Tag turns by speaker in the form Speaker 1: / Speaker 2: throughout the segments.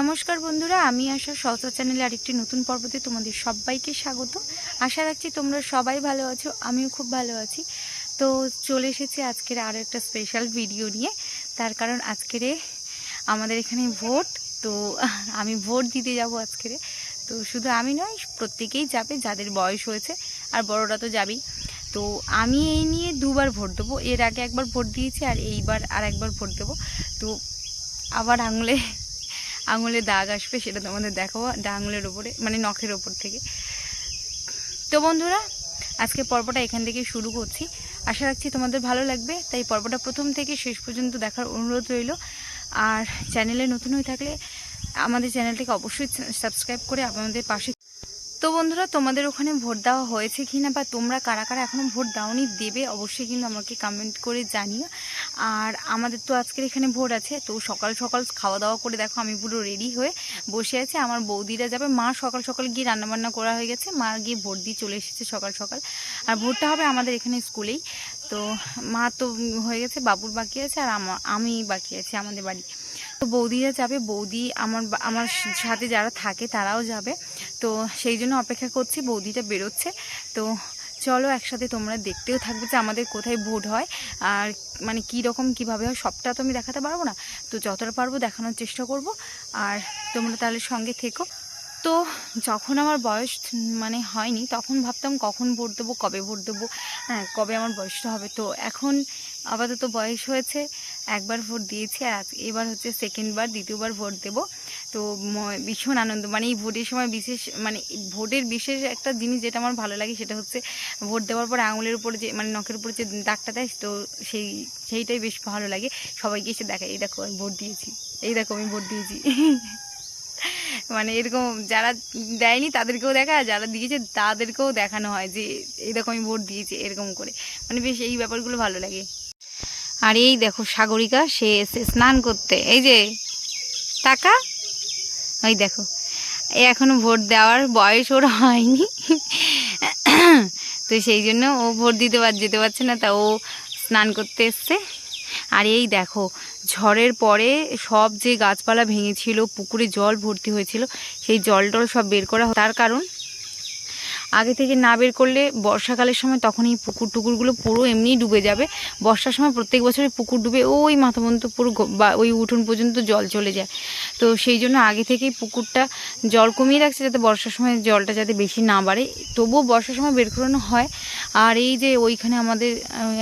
Speaker 1: নমস্কার বন্ধুরা, আমি আশা সহসা চ্যানেলে আরেকটি নতুন পর্বতে তোমাদের সবাইকে স্বাগত। আশা রাখছি তোমরা সবাই ভালো আছো, আমিও খুব ভালো আছি। তো চলে এসেছি আজকের আরও একটা স্পেশাল ভিডিও নিয়ে। তার কারণ আজকেরে আমাদের এখানে ভোট, তো আমি ভোট দিতে যাব আজকেরে। তো শুধু আমি নয়, প্রত্যেকেই যাবে, যাদের বয়স হয়েছে, আর বড়রা তো যাবেই। তো আমি এই নিয়ে দুবার ভোট দেবো, এর আগে একবার ভোট দিয়েছি, আর এইবার আর একবার ভোট দেবো। তো আবার আঙুলে আঙুলে দাগ আসবে সেটা তোমাদের দেখাবো আঙুলের ওপরে মানে নখের ওপর থেকে। তো বন্ধুরা, আজকে পর্বটা এখান থেকে শুরু করছি। আশা রাখছি তোমাদের ভালো লাগবে, তাই পর্বটা প্রথম থেকে শেষ পর্যন্ত দেখার অনুরোধ রইল। আর চ্যানেলে নতুন হয়ে থাকলে আমাদের চ্যানেলটিকে অবশ্যই সাবস্ক্রাইব করে আমাদের পাশে তো বন্ধুরা, তোমাদের ওখানে ভোট দেওয়া হয়েছে কি না বা তোমরা কারা কারা এখনও ভোট দাওনি দেবে অবশ্যই কিন্তু আমাকে কমেন্ট করে জানিও। আর আমাদের তো আজকের এখানে ভোট আছে, তো সকাল সকাল খাওয়া দাওয়া করে দেখো আমি পুরো রেডি হয়ে বসে আছি। আমার বৌদিরা যাবে, মা সকাল সকাল গিয়ে রান্নাবান্না করা হয়ে গেছে, মা গিয়ে ভোট দিয়ে চলে এসেছে সকাল সকাল। আর ভোটটা হবে আমাদের এখানে স্কুলেই। তো মা তো হয়ে গেছে, বাবুর বাকি আছে আর আমা- বাকি আছি আমাদের বাড়ি। তো বৌদিরা যাবে, বৌদি আমার আমার সাথে যারা থাকে তারাও যাবে। তো সেই জন্য অপেক্ষা করছি, বৌদিটা বেরোচ্ছে। তো চলো একসাথে তোমরা দেখতেও থাকবে যে আমাদের কোথায় ভোট হয়, আর মানে কী রকম, কীভাবে হয়, সবটা তো আমি দেখাতে পারব না। তো যতটা পারব দেখানোর চেষ্টা করব। আর তোমরা তাহলে সঙ্গে থেকো। তো যখন আমার বয়স মানে হয়নি, তখন ভাবতাম কখন ভোট দেবো, কবে ভোট দেবো হ্যাঁ কবে আমার বয়সটা হবে। তো এখন আপাতত বয়স হয়েছে, একবার ভোট দিয়েছি আর এবার হচ্ছে সেকেন্ডবার দ্বিতীয়বার ভোট দেব। তো ভীষণ আনন্দ। মানে এই ভোটের সময় বিশেষ মানে ভোটের বিশেষ একটা জিনিস যেটা আমার ভালো লাগে সেটা হচ্ছে ভোট দেওয়ার পরে আঙুলের উপরে যে মানে নখের উপরে যে দাগটা দেয়, তো সেই, সেইটাই বেশ ভালো লাগে। সবাইকে এসে দেখায়, এই দেখো, আমি ভোট দিয়েছি। এই দেখো, আমি ভোট দিয়েছি। মানে এরকম যারা দেয়নি তাদেরকেও দেখা, আর যারা দিয়েছে তাদেরকেও দেখানো হয় যে দেখো, আমি ভোট দিয়েছি, এরকম করে। মানে বেশ এই ব্যাপারগুলো ভালো লাগে। আর এই দেখো সাগরিকা, সে এসে স্নান করতে। এই যে টাকা ওই দেখো এই এখনও ভোট দেওয়ার বয়স ওর হয়নি। তো সেই জন্য ও ভোট দিতে পার, যেতে পারছে না, তা ও স্নান করতে এসছে। আর এই দেখো, ঝড়ের পরে সব যে গাছপালা ভেঙেছিল, পুকুরে জল ভর্তি হয়েছিল, সেই জল টল সব বের করা। তার কারণ আগে থেকে না বের করলে বর্ষাকালের সময় তখন এই পুকুর টুকুরগুলো পুরো এমনিই ডুবে যাবে। বর্ষার সময় প্রত্যেক বছরই পুকুর ডুবে ওই মাথা পর্যন্ত পুরো বা ওই উঠোন পর্যন্ত জল চলে যায়। তো সেই জন্য আগে থেকেই পুকুরটা জল কমিয়ে রাখছে যাতে বর্ষার সময় জলটা যাতে বেশি না বাড়ে। তবুও বর্ষার সময় বের করানো হয়। আর এই যে ওইখানে আমাদের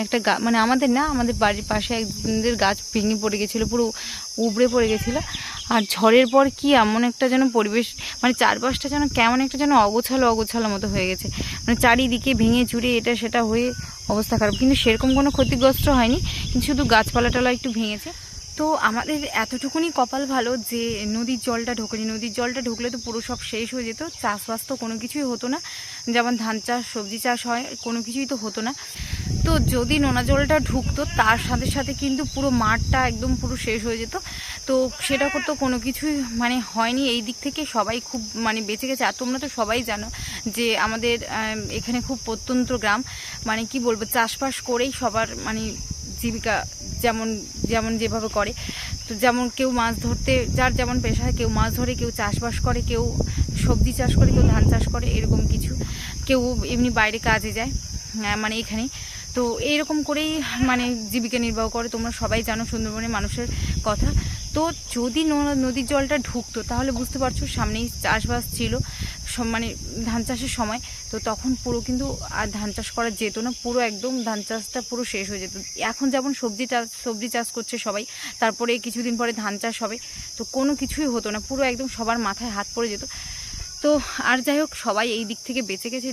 Speaker 1: একটা মানে আমাদের না, আমাদের বাড়ির পাশে একজনদের গাছ ভেঙে পড়ে গেছিল, পুরো উবড়ে পড়ে গেছিল। আর ঝড়ের পর কি এমন একটা যেন পরিবেশ মানে চারপাশটা যেন কেমন একটা যেন অগোছালো অগোছালো মতো হয়ে গেছে। মানে চারিদিকে ভেঙে চুড়ে এটা সেটা হয়ে অবস্থা খারাপ। কিন্তু সেরকম কোনো ক্ষতিগ্রস্ত হয়নি, কিন্তু শুধু গাছপালাটালা একটু ভেঙেছে। তো আমাদের এতটুকুনি কপাল ভালো যে নদীর জলটা ঢোকেনি। নদীর জলটা ঢুকলে তো পুরো সব শেষ হয়ে যেত। চাষবাস তো কোনো কিছুই হতো না। যেমন ধান চাষ, সবজি চাষ হয়, কোনো কিছুই তো হতো না। তো যদি নোনা জলটা ঢুকতো, তার সাথে সাথে কিন্তু পুরো মাঠটা একদম পুরো শেষ হয়ে যেত। তো সেটা করতো কোনো কিছুই মানে হয়নি। এই দিক থেকে সবাই খুব মানে বেঁচে গেছে। আর তোমরা তো সবাই জানো যে আমাদের এখানে খুব প্রত্যন্ত গ্রাম। মানে কি বলব? চাষবাস করেই সবার মানে জীবিকা যেমন যেমন যেভাবে করে। তো যেমন কেউ মাছ ধরতে, যার যেমন পেশা, কেউ মাছ ধরে, কেউ চাষবাস করে, কেউ সবজি চাষ করে, কেউ ধান চাষ করে, এরকম কিছু। কেউ এমনি বাইরে কাজে যায় মানে এখানে তো এইরকম করেই মানে জীবিকা নির্বাহ করে। তোমরা সবাই জানো সুন্দরবনের মানুষের কথা। তো যদি নদীর জলটা ঢুকতো, তাহলে বুঝতে পারছ সামনেই চাষবাস ছিল। মানে ধান চাষের সময়, তো তখন পুরো কিন্তু আর ধান চাষ করা যেত না, পুরো একদম ধান চাষটা পুরো শেষ হয়ে যেত। এখন যেমন সবজি চাষ সবজি চাষ করছে সবাই, তারপরে কিছুদিন পরে ধান চাষ হবে, তো কোনো কিছুই হতো না, পুরো একদম সবার মাথায় হাত পড়ে যেত। তো আর যাই হোক, সবাই এই দিক থেকে বেঁচে গেছে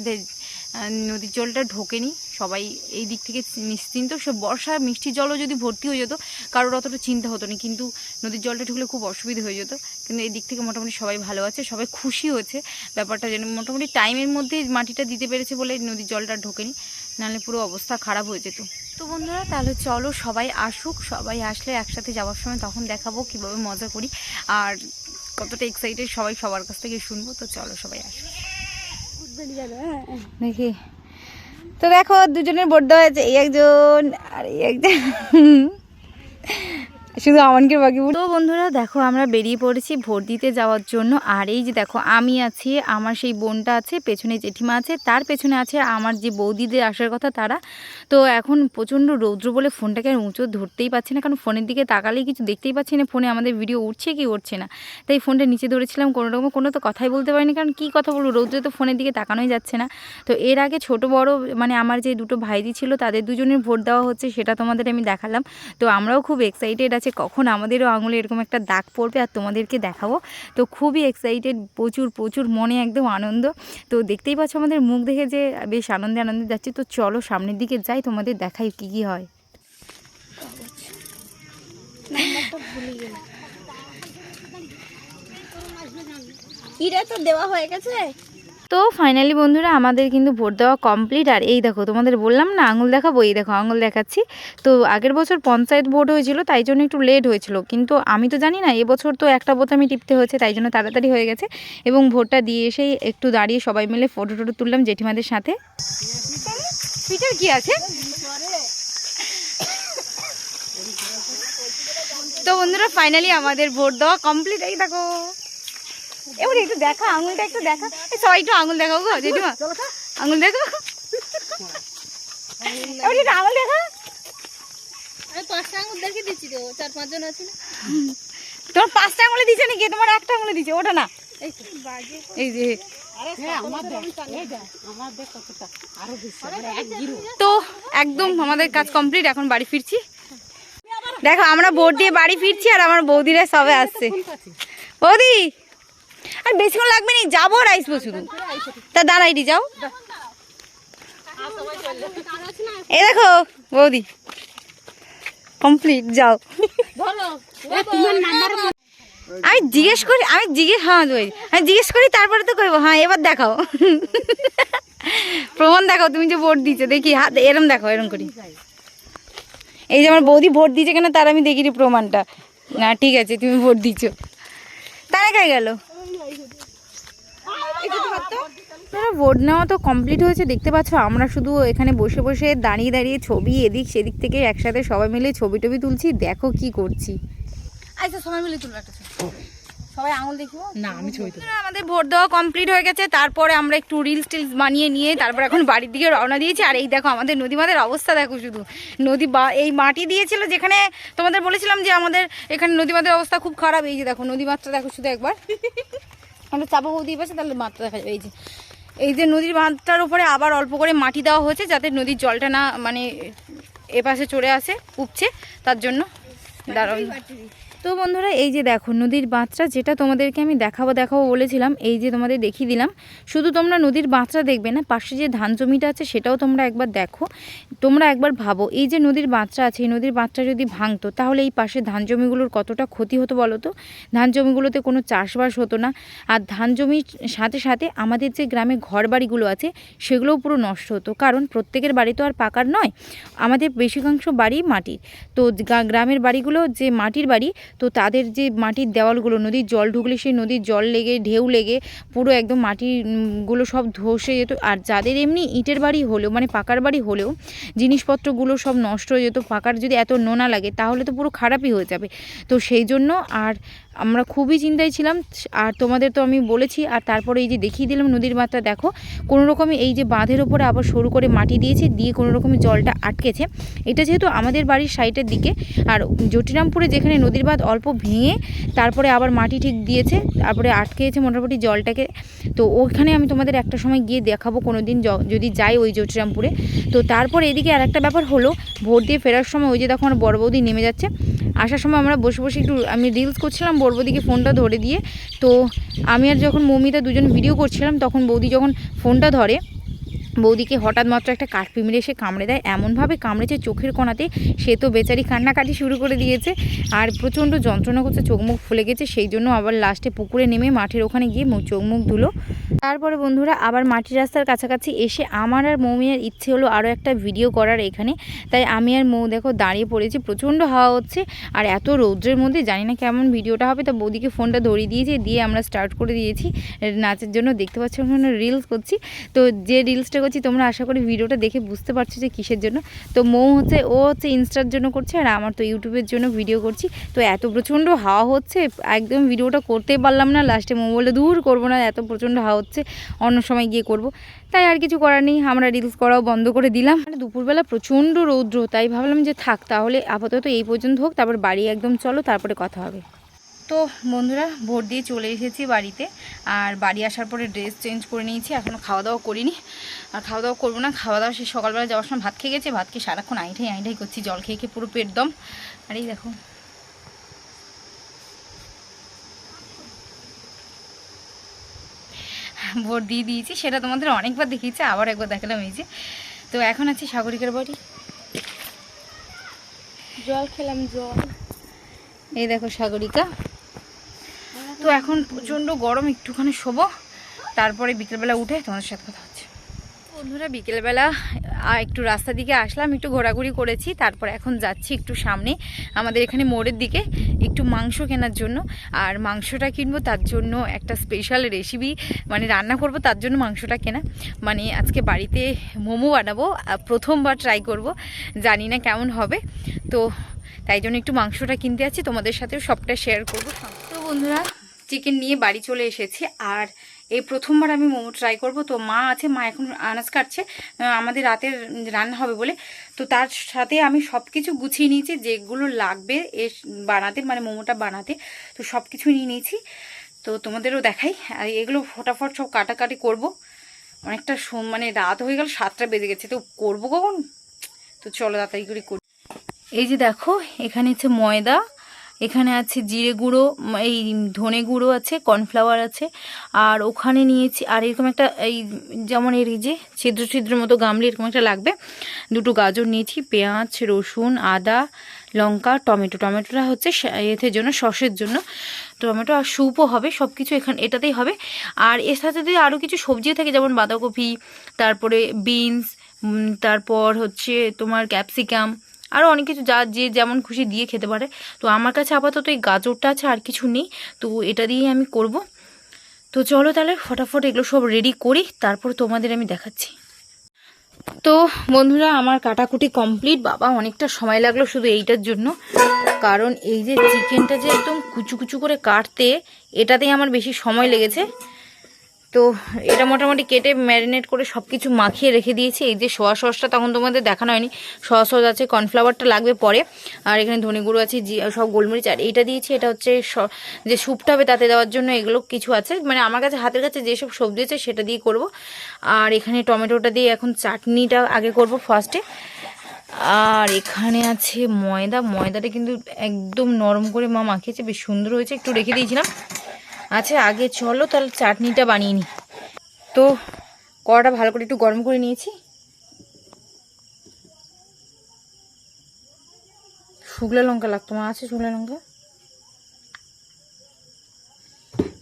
Speaker 1: নদীর জলটা ঢোকেনি। সবাই এই দিক থেকে নিশ্চিন্ত। সে বর্ষা মিষ্টি জলও যদি ভর্তি হয়ে যেত কারোর অতটা চিন্তা হতো না কিন্তু নদীর জলটা ঢুকলে খুব অসুবিধা হয়ে যেত। কিন্তু এই দিক থেকে মোটামুটি সবাই ভালো আছে সবাই খুশি হয়েছে। ব্যাপারটা যেন মোটামুটি টাইমের মধ্যে মাটিটা দিতে পেরেছে বলে নদীর জলটা ঢোকেনি নাহলে পুরো অবস্থা খারাপ হয়ে যেত। তো বন্ধুরা তাহলে চলো সবাই আসুক সবাই আসলে একসাথে যাওয়ার সময় তখন দেখাবো কীভাবে মজা করি। আর কতটা এক্সাইটেড সবাই সবার কাছ থেকে শুনব তো চলো সবাই আসুক। দেখি। তো দেখো দুজনের বোর্ড দেওয়া হয়েছে এই একজন আর এই একজন। শুধু আমানকে বাকি তো বন্ধুরা, দেখো আমরা বেরিয়ে পড়েছি ভোট দিতে যাওয়ার জন্য। আর এই যে দেখো, আমি আছি, আমার সেই বোনটা আছে, পেছনে জেঠিমা আছে, তার পেছনে আছে আমার যে বৌদিদের আসার কথা তারা। তো এখন প্রচণ্ড রৌদ্র বলে ফোনটাকে আর উঁচু ধরতেই পারছি না, কারণ ফোনের দিকে তাকালেই কিছু দেখতেই পাচ্ছি না, ফোনে আমাদের ভিডিও উঠছে কি উঠছে না। তাই ফোনটা নিচে ধরেছিলাম, কোনো রকম কোনো তো কথাই বলতে পারিনি, কারণ কী কথা বলব, রৌদ্রে তো ফোনের দিকে তাকানোই যাচ্ছে না। তো এর আগে ছোট বড় মানে আমার যে দুটো ভাইদি ছিল, তাদের দুজনের ভোট দেওয়া হচ্ছে, সেটা তোমাদের আমি দেখালাম। তো আমরাও খুব এক্সাইটেড আছে কখন আমাদেরও আঙুলে এরকম একটা দাগ পড়বে আর তোমাদেরকে দেখাবো। তো খুবই এক্সাইটেড প্রচুর প্রচুর মনে একদম আনন্দ। তো দেখতেই পাচ্ছ আমাদের মুখ দেখে যে বেশ আনন্দে আনন্দে যাচ্ছি। তো চলো সামনের দিকে যাই, তোমাদের দেখাই কী কী হয়।
Speaker 2: কিরে তো দেওয়া হয়ে গেছে?
Speaker 1: তো ফাইনালি বন্ধুরা আমাদের কিন্তু ভোট দেওয়া কমপ্লিট আর এই দেখো তোমাদের বললাম না আঙুল দেখাবো, এই দেখো আঙুল দেখাচ্ছি। তো আগের বছর পঞ্চায়েত ভোট হয়েছিল, তাই জন্য একটু লেট হয়েছিল। কিন্তু আমি তো জানি না, এবছর তো একটা বোতামই টিপতে হয়েছে, তাই জন্য তাড়াতাড়ি হয়ে গেছে। এবং ভোটটা দিয়ে এসেই একটু দাঁড়িয়ে সবাই মিলে ফটো টটো তুললাম জেঠিমাদের সাথে। পিটার কি আছে? তো বন্ধুরা ফাইনালি আমাদের ভোট দেওয়া কমপ্লিট এই দেখো। এবার একটু দেখা আঙুলটা একটু দেখা। এই সবাই একটু আঙুল দেখাও গো জেঠিমা। আঙুল দেখো। এবার একটু আঙুল দেখা।
Speaker 2: আমি পাঁচটা আঙুল দেখে দিচ্ছি তো চার পাঁচজন আছে না?
Speaker 1: তোমার পাঁচটা আঙুলে দিছে নাকি? তোমার একটা আঙুলে দিছে ওটা না।
Speaker 2: এই তো
Speaker 1: যে।
Speaker 2: হ্যাঁ,
Speaker 1: তো একদম আমাদের কাজ কমপ্লিট এখন বাড়ি ফিরছি। দেখো আমরা ভোট দিয়ে বাড়ি ফিরছি আর আমার বৌদিরা সবে আসছে। বৌদি আর বেশিক্ষণ লাগবে না যাব আর আসব শুধু তা দাঁড়াইটি যাও। এ দেখো, বৌদি। কমপ্লিট যাও। আমি জিজ্ঞেস করি, আমি জিজ্ঞেস হ্যাঁ আমি জিজ্ঞেস করি, তারপরে তো করব হ্যাঁ এবার দেখাও। প্রমাণ দেখাও, তুমি যে ভোট দিচ্ছ দেখি, হাত, এরম দেখো এরম করি। এই যে আমার বৌদি ভোট দিচ্ছে কেন, তার আমি দেখিনি প্রমাণটা। না, ঠিক আছে, তুমি ভোট দিচ্ছ তারা কে গেল? আপনারা ভোট নেওয়া তো কমপ্লিট হয়েছে দেখতে পাচ্ছ আমরা শুধু এখানে বসে বসে দাঁড়িয়ে দাঁড়িয়ে ছবি এদিক সেদিক থেকে একসাথে সবাই মিলে ছবি টবি তুলছি দেখো কি করছি। আচ্ছা সবাই মিলে তুলবো একটা সবাই আঙুল দেখব
Speaker 3: না আমি ছবি তুলি
Speaker 1: আমাদের ভোট দেওয়া কমপ্লিট হয়ে গেছে তারপরে আমরা একটু রিলস টিলস বানিয়ে নিয়ে তারপর এখন বাড়ির দিকে রওনা দিয়েছি। আর এই দেখো আমাদের নদীমাদের অবস্থা দেখো শুধু। নদী বা এই মাটি দিয়েছিল যেখানে তোমাদের বলেছিলাম যে আমাদের এখানে নদী নদীমাদের অবস্থা খুব খারাপ। এই যে দেখো নদী মাত্রা দেখো শুধু একবার। আমরা চাপা বৌদি পাশে তাহলে মাত্রা দেখা যাবে। এই যে এই যে নদীর বাঁধটার উপরে আবার অল্প করে মাটি দেওয়া হয়েছে যাতে নদীর জলটা না মানে এপাশে চড়ে আসে উপছে তার জন্য দাঁড়াও তো বন্ধুরা, এই যে দেখো, নদীর বাঁধটা যেটা তোমাদেরকে আমি দেখাবো দেখাবো বলেছিলাম, এই যে তোমাদের দেখিয়ে দিলাম। শুধু তোমরা নদীর বাঁধটা দেখবে না, পাশে যে ধান জমিটা আছে সেটাও তোমরা একবার দেখো, তোমরা একবার ভাবো, এই যে নদীর বাঁধটা আছে, এই নদীর বাঁধটা যদি ভাঙতো, তাহলে এই পাশে ধান জমিগুলোর কতটা ক্ষতি হতো বলো তো? ধান জমিগুলোতে কোনো চাষবাস হতো না, আর ধান জমির সাথে সাথে আমাদের যে গ্রামে ঘর বাড়িগুলো আছে, সেগুলোও পুরো নষ্ট হতো, কারণ প্রত্যেকের বাড়ি তো আর পাকার নয়, আমাদের বেশিরভাংশ বাড়ি মাটির। তো গ্রামের বাড়িগুলো যে মাটির বাড়ি তো তাদের যে মাটির দেওয়ালগুলো, নদীর জল ঢুকলে সেই নদীর জল লেগে, ঢেউ লেগে পুরো একদম মাটিগুলো সব ধসে যেত। আর যাদের এমনি ইটের বাড়ি হলেও মানে পাকার বাড়ি হলেও, জিনিসপত্রগুলো সব নষ্ট হয়ে যেত, পাকার যদি এত নোনা লাগে, তাহলে তো পুরো খারাপই হয়ে যাবে। তো সেই জন্য আর আমরা খুবই চিন্তায় ছিলাম, আর তোমাদের তো আমি বলেছি, আর তারপরে এই যে দেখিয়ে দিলাম নদীর মাত্রা, দেখো কোনো রকমে এই যে বাঁধের ওপরে আবার সরু করে মাটি দিয়েছে, দিয়ে কোনো রকমে জলটা আটকেছে। এটা যেহেতু আমাদের বাড়ির সাইডের দিকে, আর জটিরামপুরে যেখানে নদীর বাঁধ অল্প ভেঙে তারপরে আবার মাটি ঠিক দিয়েছে, তারপরে আটকেছে মোটামুটি জলটাকে তো ওখানে আমি তোমাদের একটা সময় গিয়ে দেখাবো কোনো দিন যদি যাই ওই জোটরামপুরে তো তারপর এদিকে আর একটা ব্যাপার হলো, ভোট দিয়ে ফেরার সময় ওই যে দেখো আমার বড় বৌদি নেমে যাচ্ছে। আসার সময় আমরা বসে বসে একটু আমি রিলস করছিলাম, বড় বৌদিকে ফোনটা ধরে দিয়ে। তো আমি আর যখন মৌমিতা দুজন ভিডিও করছিলাম, তখন বৌদি যখন ফোনটা ধরে বৌদিকে হঠাৎ মাত্র একটা কাঠপিমড়ে এসে কামড়ে দেয়। এমনভাবে কামড়েছে চোখের কোণাতে, সে তো বেচারি কান্নাকাটি শুরু করে দিয়েছে। আর প্রচণ্ড যন্ত্রণা করছে চোখ মুখ ফুলে গেছে, সেই জন্য আবার লাস্টে পুকুরে নেমে মাঠের ওখানে গিয়ে চোখ মুখ ধুলো। তারপরে বন্ধুরা আবার মাটির রাস্তার কাছাকাছি এসে আমার আর মৌমিয়ার ইচ্ছে হলো আরও একটা ভিডিও করার এখানে। তাই আমি আর মৌ দেখো দাঁড়িয়ে পড়েছি, প্রচণ্ড হাওয়া হচ্ছে। আর এত রৌদ্রের মধ্যে, জানি না কেমন ভিডিওটা হবে, তো বৌদিকে ফোনটা ধরিয়ে দিয়েছি, দিয়ে আমরা স্টার্ট করে দিয়েছি। নাচের জন্য দেখতে পাচ্ছি ওখানে রিলস করছি। তো যে রিলসটা করছি তোমরা আশা করি ভিডিওটা দেখে বুঝতে পারছ যে কিসের জন্য। তো মৌ হচ্ছে, ও হচ্ছে ইনস্টার জন্য করছে, আর আমার তো ইউটিউবের জন্য ভিডিও করছি। তো এত প্রচণ্ড হাওয়া হচ্ছে, একদম ভিডিওটা করতেই পারলাম না। লাস্টে মৌ বলে দূর করব না, এত প্রচণ্ড হাওয়া হচ্ছে, অন্য সময় গিয়ে করব। তাই আর কিছু করার নেই, আমরা রিলস করাও বন্ধ করে দিলাম। মানে দুপুরবেলা প্রচণ্ড রৌদ্র, তাই ভাবলাম যে থাক, তাহলে আপাতত এই পর্যন্ত হোক, তারপর বাড়ি একদম চলো, তারপরে কথা হবে। তো বন্ধুরা ভোট দিয়ে চলে এসেছি বাড়িতে। আর বাড়ি আসার পরে ড্রেস চেঞ্জ করে নিয়েছি এখনও খাওয়া দাওয়া করিনি। আর খাওয়া দাওয়া করব না খাওয়া দাওয়া সেই সকালবেলা যাওয়ার সময় ভাত খেয়ে গেছে ভাত খেয়ে সারাক্ষণ আইঠাই আইঠাই করছি জল খেয়ে খেয়ে পুরো পেট দম। আর এই দেখো। ভোট দিয়ে দিয়েছি সেটা তোমাদের অনেকবার দেখিয়েছি আবার একবার দেখালাম এই যে। তো এখন আছি সাগরিকার বাড়ি।
Speaker 2: জল খেলাম জল।
Speaker 1: এই দেখো সাগরিকা। তো এখন প্রচণ্ড গরম একটুখানি শোবো। তারপরে বিকেলবেলা উঠে তোমাদের সাথে কথা হচ্ছে। বন্ধুরা বিকেলবেলা একটু রাস্তা দিকে আসলাম একটু ঘোরাঘুরি করেছি তারপর এখন যাচ্ছি একটু সামনে আমাদের এখানে মোড়ের দিকে একটু মাংস কেনার জন্য। আর মাংসটা কিনবো তার জন্য একটা স্পেশাল রেসিপি মানে রান্না করব তার জন্য মাংসটা কেনা। মানে আজকে বাড়িতে মোমো বানাবো প্রথমবার ট্রাই করব জানি না কেমন হবে। তো তাই জন্য একটু মাংসটা কিনতে আছি তোমাদের সাথেও সবটা শেয়ার করব। তো বন্ধুরা চিকেন নিয়ে বাড়ি চলে এসেছি। আর এই প্রথমবার আমি মোমো ট্রাই করব। তো মা আছে, মা এখন আনাজ কাটছে। আমাদের রাতের রান্না হবে বলে। তো তার সাথে আমি সব কিছু গুছিয়ে নিয়েছি, যেগুলো লাগবে এ বানাতে মানে মোমোটা বানাতে। তো সব কিছু নিয়ে নিয়েছি। তো তোমাদেরও দেখাই। আর এগুলো ফটাফট সব কাটাকাটি করব। অনেকটা মানে রাত হয়ে গেল, সাতটা বেজে গেছে। তো করব কখন? তো চলো তাড়াতাড়ি করে করি। এই যে দেখো, এখানে হচ্ছে ময়দা। এখানে আছে জিরে গুঁড়ো এই ধনে গুঁড়ো আছে, কর্নফ্লাওয়ার আছে, আর ওখানে নিয়েছি, আর এরকম একটা এই যেমন এর যে ছিদ্র ছিদ্র মতো গামলি এরকম একটা লাগবে, দুটো গাজর নিয়েছি, পেঁয়াজ, রসুন, আদা, লঙ্কা, টমেটো। টমেটোটা হচ্ছে এতে জন্য সসের জন্য। টমেটো আর স্যুপও হবে সব কিছু এখানে, এটাতেই হবে। আর এর সাথে যদি আরও কিছু সবজিও থাকে, যেমন বাঁধাকপি, তারপরে বিনস তারপর হচ্ছে তোমার ক্যাপসিকাম আরও অনেক কিছু যা যে যেমন খুশি দিয়ে খেতে পারে। তো আমার কাছে আপাতত এই গাজরটা আছে, আর কিছু নেই। তো এটা দিয়েই আমি করব। তো চলো তাহলে ফটাফট এগুলো সব রেডি করি, তারপর তোমাদের আমি দেখাচ্ছি। তো বন্ধুরা, আমার কাটাকুটি কমপ্লিট বাবা, অনেকটা সময় লাগল শুধু এইটার জন্য। কারণ এই যে চিকেনটা যে একদম কুচু কুচু করে কাটতে, এটাতেই আমার বেশি সময় লেগেছে। তো এটা মোটামুটি কেটে ম্যারিনেট করে সব কিছু মাখিয়ে রেখে দিয়েছি। এই যে সোয়া সসটা তখন তোমাদের দেখানো হয়নি। সোয়া সস আছে, কর্নফ্লাওয়ারটা লাগবে পরে। আর এখানে ধনে গুঁড়ো আছে সব গোলমরিচ। আর এইটা দিয়েছি, এটা হচ্ছে যে স্যুপটা হবে তাতে দেওয়ার জন্য এগুলো কিছু আছে। মানে আমার কাছে, হাতের কাছে যেসব সবজি আছে সেটা দিয়ে করব। আর এখানে টমেটোটা দিয়ে এখন চাটনিটা আগে করব ফার্স্টে। আর এখানে আছে ময়দা। ময়দাটা কিন্তু একদম নরম করে মা মাখিয়েছে। বেশ সুন্দর হয়েছে। একটু রেখে দিয়েছিলাম। আচ্ছা আগে চলো, তাহলে চাটনিটা বানিয়ে নিই তো, কড়াটা ভালো করে একটু গরম করে নিয়েছি। শুকনো লঙ্কা লাগতো মা, আছে শুকনো লঙ্কা?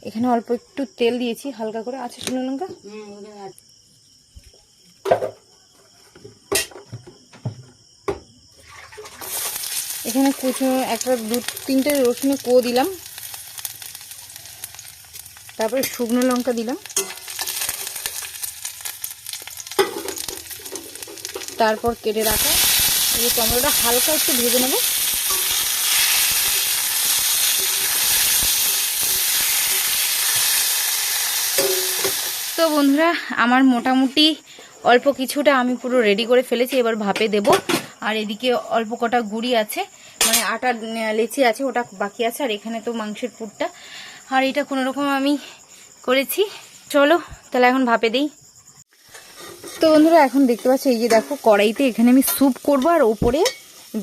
Speaker 1: এখানে অল্প একটু তেল দিয়েছি, হালকা করে। আছে শুকনো লঙ্কা? এখানে কুচো একটা দু তিনটে রসুনের কো দিলাম। তারপরে শুকনো লঙ্কা দিলাম। তারপর কেটে রাখা এই টমেটোটা হালকা একটু ভেজে নেব। তো বন্ধুরা, আমার মোটামুটি অল্প কিছুটা আমি পুরো রেডি করে ফেলেছি, এবার ভাপে দেব। আর এদিকে অল্প কটা গুড়ি আছে মানে আটা লেচি আছে, ওটা বাকি আছে, আর এখানে তো মাংসের পুরটা। আর এটা কোনো রকম আমি করেছি। চলো, তাহলে এখন ভাপে দিই। তো বন্ধুরা, এখন দেখতে পাচ্ছি, এই যে দেখো, কড়াইতে এখানে আমি স্যুপ করব, আর ওপরে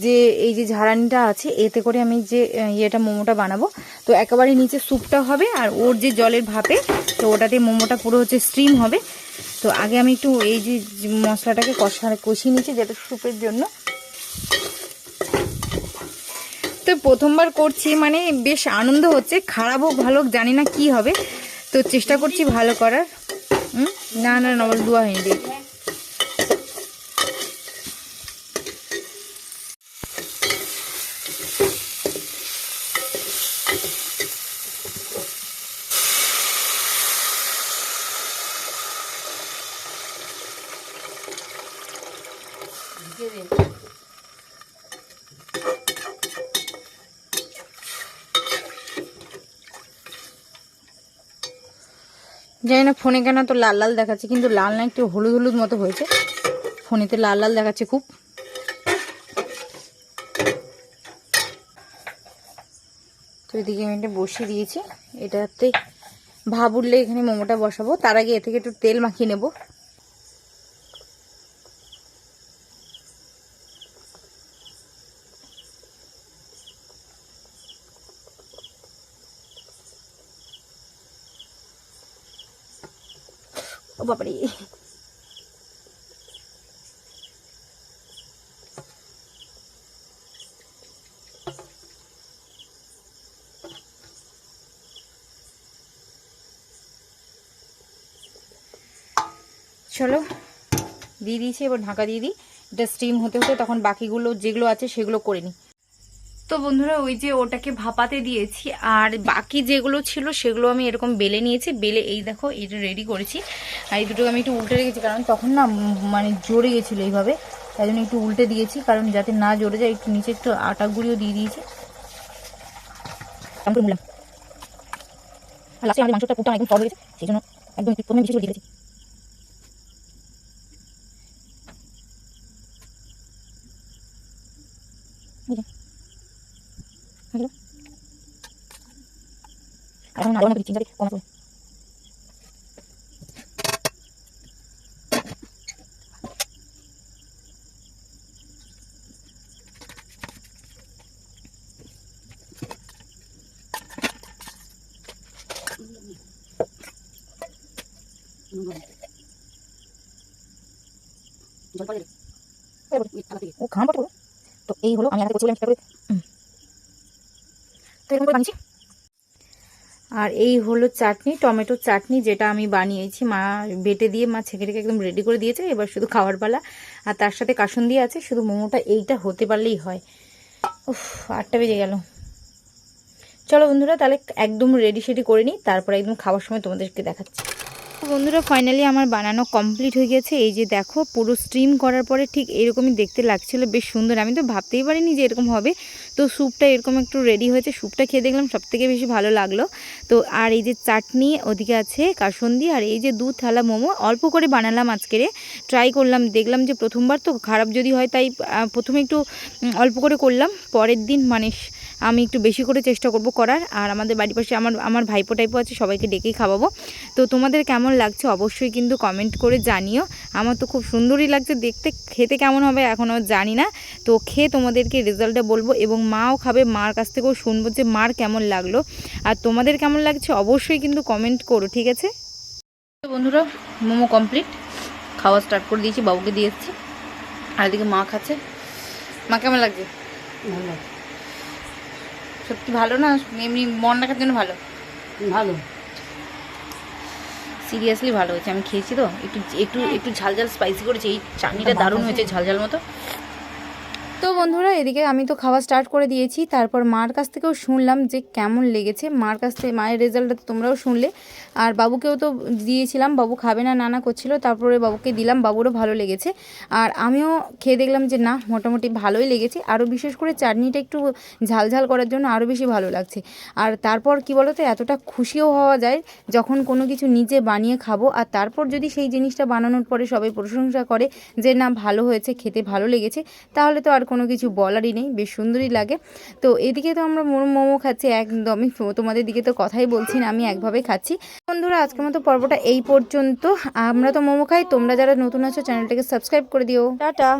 Speaker 1: যে, এই যে ঝাড়ানিটা আছে, এতে করে আমি যে ইয়েটা মোমোটা বানাবো। তো একেবারে নিচে স্যুপটা হবে, আর ওর যে জলের ভাপে, তো ওটাতে মোমোটা পুরো হচ্ছে স্টিম হবে। তো আগে আমি একটু এই যে মশলাটাকে কষা কষিয়ে নিচ্ছি যেটা স্যুপের জন্য তো প্রথমবার করছি মানে বেশ আনন্দ হচ্ছে। খারাপ হোক ভালো হোক জানি না কি হবে। তো চেষ্টা করছি ভালো করার। না না নবল দোয়া হয়নি। দেখ জানি না ফোনে কেন তো লাল লাল দেখাচ্ছে, কিন্তু লাল না, একটু হলুদ হলুদ মতো হয়েছে। ফোনেতে লাল লাল দেখাচ্ছে খুব। তো এদিকে আমি এটা বসিয়ে দিয়েছি। এটাতে ভাব উঠলে এখানে মোমোটা বসাবো। তার আগে এ থেকে একটু তেল মাখিয়ে নেব। ও বাবারে। চলো, দিয়ে দিয়েছি, এবার ঢাকা দিয়ে দিই। এটা স্টিম হতে হতে তখন বাকিগুলো যেগুলো আছে সেগুলো করে নিই। তো বন্ধুরা, ওই যে ওটাকে ভাপাতে দিয়েছি, আর বাকি যেগুলো ছিল সেগুলো আমি এরকম বেলে নিয়েছি। বেলে এই দেখো, এটা রেডি করেছি। আর এই দুটো আমি একটু উল্টে রেখেছি, কারণ তখন না মানে জোরে গেছিল এইভাবে। তাই জন্য একটু উল্টে দিয়েছি, কারণ যাতে না জোরে যায়, একটু নিচে একটু আটা গুঁড়িও দিয়ে দিয়েছি। মাংসটা পুরোটা একদম ফল হয়েছে সেই জন্য একদম প্রথমে বেশি করে দিয়ে দিয়েছি এই যে। হয়ে গেল। আর এখন আরও অনেক চিন্তা কমা ও খাম পড়ে তো এই হলো আমি আগে করছিলাম সেটা তো এরকম করে বানিয়েছি। আর এই হলো চাটনি, টমেটো চাটনি যেটা আমি বানিয়েছি। মা বেটে দিয়ে, মা ছেঁকে রেখে একদম রেডি করে দিয়েছে। এবার শুধু খাওয়ার পালা। আর তার সাথে কাসুন দিয়ে আছে, শুধু মোমোটা এইটা হতে পারলেই হয়। উফ, আটটা বেজে গেল। চলো বন্ধুরা, তাহলে একদম রেডি সেডি করে নিই। তারপরে একদম খাওয়ার সময় তোমাদেরকে দেখাচ্ছি। বন্ধুরা ফাইনালি আমার বানানো কমপ্লিট হয়ে গেছে। এই যে দেখো, পুরো স্ট্রিম করার পরে ঠিক এরকমই দেখতে লাগছিল, বেশ সুন্দর। আমি তো ভাবতেই পারিনি যে এরকম হবে। তো স্যুপটা এরকম একটু রেডি হয়েছে। স্যুপটা খেয়ে দেখলাম সব থেকে বেশি ভালো লাগল। তো আর এই যে চাটনি, ওদিকে আছে কাসন্দি, আর এই যে দু থালা মোমো, অল্প করে বানালাম আজকেরে। ট্রাই করলাম, দেখলাম যে প্রথমবার তো খারাপ যদি হয় তাই প্রথমে একটু অল্প করে করলাম। পরের দিন মানে আমি একটু বেশি করে চেষ্টা করব করার। আর আমাদের বাড়ির পাশে আমার আমার ভাইপো টাইপও আছে সবাইকে ডেকেই খাওয়াবো। তো তোমাদের কেমন লাগছে অবশ্যই কিন্তু কমেন্ট করে জানিও। আমার তো খুব সুন্দরই লাগছে দেখতে। খেতে কেমন হবে এখনও জানি না। তো খেয়ে তোমাদেরকে রেজাল্টটা বলব এবং মাও খাবে। মার কাছ থেকেও শুনব যে মার কেমন লাগল। আর তোমাদের কেমন লাগছে অবশ্যই কিন্তু কমেন্ট করো ঠিক আছে? বন্ধুরা মোমো কমপ্লিট খাওয়া স্টার্ট করে দিয়েছি বাবুকে দিয়ে এসেছি। আর এদিকে মা খাচ্ছে। মা কেমন লাগছে?
Speaker 3: ভালো
Speaker 1: সত্যি ভালো না এমনি মন রাখার জন্য ভালো।
Speaker 3: ভালো।
Speaker 1: সিরিয়াসলি ভালো হয়েছে আমি খেয়েছি তো। একটু একটু একটু ঝাল ঝাল স্পাইসি করেছি এই চাটনিটা দারুণ হয়েছে ঝাল ঝাল মতো। তো বন্ধুরা, এদিকে আমি তো খাওয়া স্টার্ট করে দিয়েছি। তারপর মার কাছ থেকেও শুনলাম যে কেমন লেগেছে। মার কাছ থেকে, মায়ের রেজাল্টটা তো তোমরাও শুনলে। আর বাবুকেও তো দিয়েছিলাম, বাবু খাবে না, নানা করছিল। তারপরে বাবুকে দিলাম, বাবুরও ভালো লেগেছে। আর আমিও খেয়ে দেখলাম যে, না, মোটামুটি ভালোই লেগেছে। আরও বিশেষ করে চাটনিটা একটু ঝাল ঝাল করার জন্য আরও বেশি ভালো লাগছে। আর তারপর কি বলতো, এতটা খুশিও হওয়া যায় যখন কোনো কিছু নিজে বানিয়ে খাব। আর তারপর যদি সেই জিনিসটা বানানোর পরে সবাই প্রশংসা করে যে, না, ভালো হয়েছে, খেতে ভালো লেগেছে, তাহলে তো আর কোনো কিছু বলারই নেই, বেশ সুন্দরই লাগে। তো এদিকে তো আমরা মোমো খাচ্ছি একদমই, তোমাদের দিকে তো কথাই বলছি না, আমি একভাবে খাচ্ছি। বন্ধুরা, আজকের মতো পর্বটা এই পর্যন্ত। আমরা তো মোমো খাই, তোমরা যারা নতুন আছো, চ্যানেলটাকে সাবস্ক্রাইব করে দিও। টাটা।